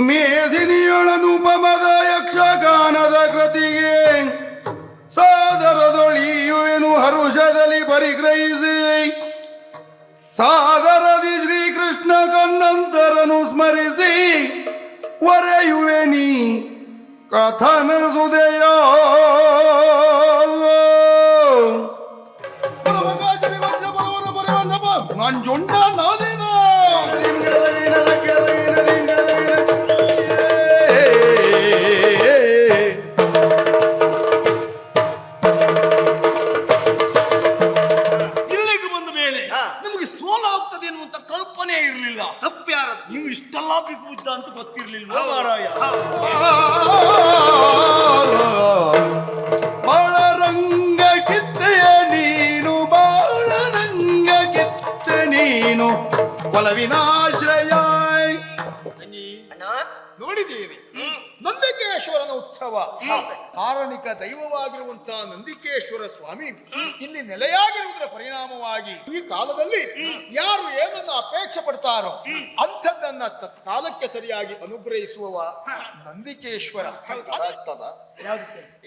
ಮೇದಿನಿಯೊಳನುಪಮದ ಯಕ್ಷಗಾನದ ಕೃತಿಗೆ. ಸಾದರದೊಳಿಯುವೆನು ಹರುಷದಲ್ಲಿ ಪರಿಗ್ರಹಿಸಿ. ಸಾದರದಿ ಶ್ರೀಕೃಷ್ಣ ಕನ್ನಂತರನು ಸ್ಮರಿಸಿ. ಒರೆಯುವೆನಿ ಕಥನ ಸುದೆಯ. ನಂಜುಂಡ ನಾನೇನ? ಅಂತ ಗೊತ್ತಿರ್ಲಿಲ್ವಾ? ಮಾರಾಯ ಬಾಳರಂಗ ಕಿತ್ತೆಯ ನೀನು ಬಾಳರಂಗ ಕಿತ್ತ ನೀನು ಅಣ್ಣ? ನೋಡಿದ್ದೀವಿ. ನಂದಿಕೇಶ್ವರನ ಉತ್ಸವ. ಕಾರಣಿಕ ದೈವವಾಗಿರುವಂತಹ ನಂದಿಕೇಶ್ವರ ಸ್ವಾಮಿ ಇಲ್ಲಿ ನೆಲೆಯಾಗಿರುವುದರ ಪರಿಣಾಮವಾಗಿ ಈ ಕಾಲದಲ್ಲಿ ಯಾರು ಏನನ್ನ ಅಪೇಕ್ಷೆ ಪಡ್ತಾರೋ ಅಂಥದ್ದನ್ನ ತತ್ಕಾಲಕ್ಕೆ ಸರಿಯಾಗಿ ಅನುಗ್ರಹಿಸುವವ ನಂದಿಕೇಶ್ವರ.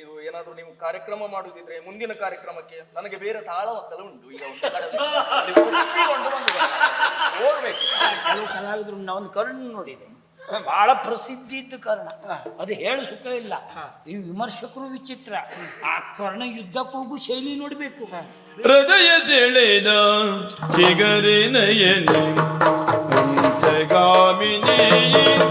ಇದು ಏನಾದ್ರೂ ನೀವು ಕಾರ್ಯಕ್ರಮ ಮಾಡುದಿದ್ರೆ ಮುಂದಿನ ಕಾರ್ಯಕ್ರಮಕ್ಕೆ ನನಗೆ ಬೇರೆ ತಾಳಮದ್ದಲ ಉಂಟು. ಈಗ ಕೆಲವು ಕಲಾವಿದರು ನಾವು ಕರ್ಣ ನೋಡಿದೆ. ಬಹಳ ಪ್ರಸಿದ್ಧಿ ಇದ್ದ ಕರ್ಣ. ಅದು ಹೇಳ ಸುಖ ಇಲ್ಲ. ಈ ವಿಮರ್ಶಕರು ವಿಚಿತ್ರ. ಆ ಕರ್ಣ ಯುದ್ಧಕ್ಕೂ ಹೋಗು ಶೈಲಿ ನೋಡ್ಬೇಕು. ಹೃದಯ ಸೆಳೆದ ಹಂಸಗಾಮಿನಿ ಇದು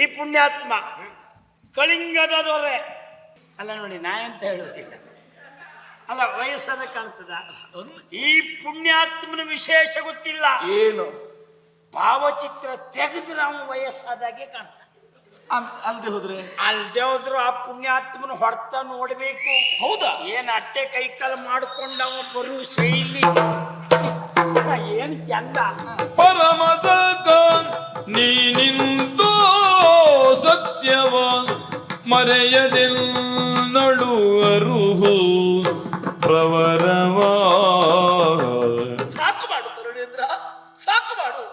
ಈ ಪುಣ್ಯಾತ್ಮ ಕಳಿಂಗದ ದೊರೆ. ಅಲ್ಲ ನೋಡಿ ನಾ ಅಂತ ಹೇಳುವುದಿಲ್ಲ ಅಲ್ಲ ವಯಸ್ಸಾದ ಕಾಣ್ತದ? ಈ ಪುಣ್ಯಾತ್ಮನ ವಿಶೇಷ ಗೊತ್ತಿಲ್ಲ. ಏನು? ಭಾವಚಿತ್ರ ತೆಗೆದ್ರೆ ಅವನು ವಯಸ್ಸಾದಾಗೆ ಕಾಣ್ತಾನೆ ಅಲ್ದೆ ಹೋದ್ರೆ? ಅಲ್ದೆ ಹೋದ್ರು ಆ ಪುಣ್ಯಾತ್ಮನ ಹೊಡ್ತ ನೋಡ್ಬೇಕು. ಹೌದಾ? ಏನ್ ಅಟ್ಟೆ ಕೈ ಕಾಲು ಮಾಡ್ಕೊಂಡ ಅವ ಬರು ಶೈಲಿ. ಏನ್ ಚಂದ? ಪರಮದ ನೀನಿಂದು ಮರೆಯದೆಲ್ಲಳುವರು ಪ್ರವರವ ಸಾಕು ಮಾಡು ತರುಣೇಂದ್ರ ಸಾಕು ಮಾಡು.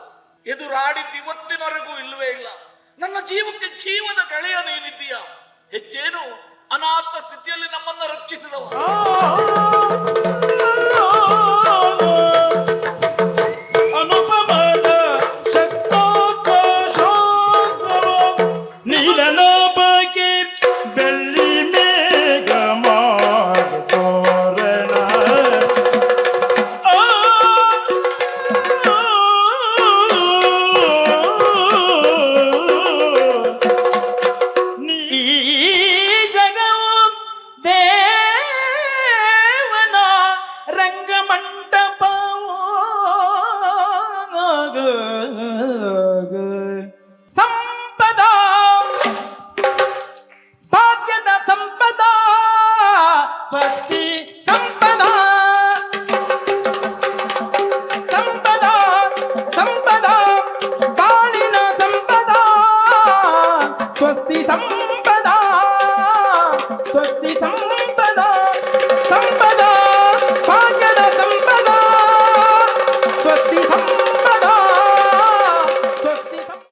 ಎದುರಾಡಿದ್ದು ಇವತ್ತಿನವರೆಗೂ ಇಲ್ಲವೇ ಇಲ್ಲ. ನನ್ನ ಜೀವಕ್ಕೆ ಜೀವದ ಗೆಳೆಯ ನೀನಿದ್ದೀಯ? ಹೆಚ್ಚೇನು ಅನಾಥ ಸ್ಥಿತಿಯಲ್ಲಿ ನಮ್ಮನ್ನ ರಕ್ಷಿಸಿದವ